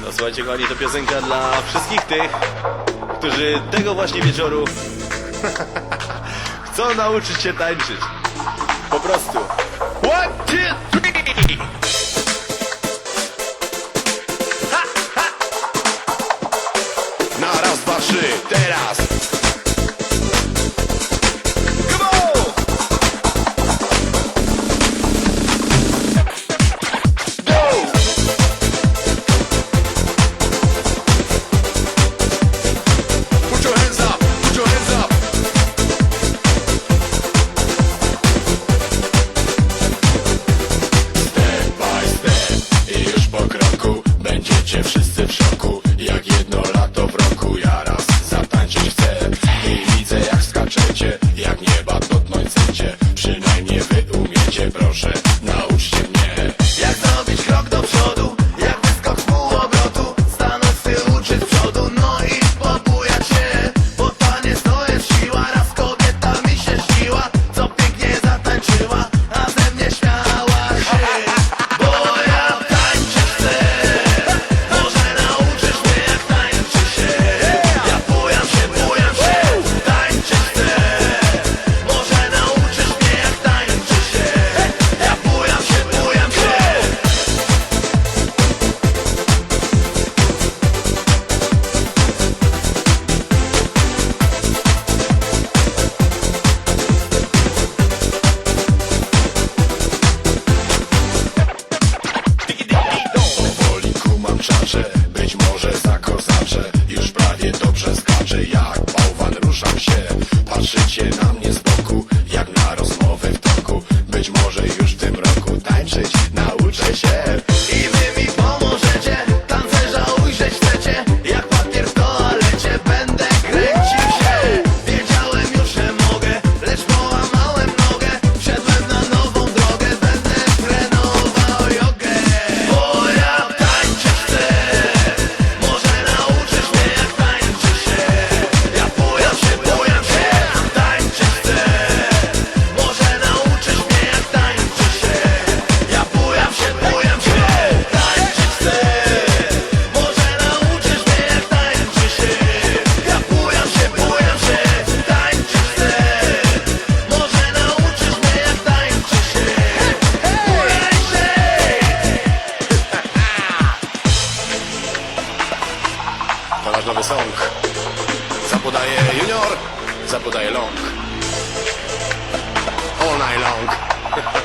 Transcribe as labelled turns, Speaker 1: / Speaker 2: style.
Speaker 1: No słuchajcie kochani, to piosenka dla wszystkich tych, którzy tego właśnie wieczoru chcą nauczyć się tańczyć. Po prostu. One, two,
Speaker 2: być może zakozacze Już prawie dobrze skaczę jak bałwan ruszam się. Patrzycie na mnie z boku jak na rozmowę w toku. Być może już w tym roku tańczyć
Speaker 1: nasz nowy song. Zapodaje junior, zapodaje long. All night long.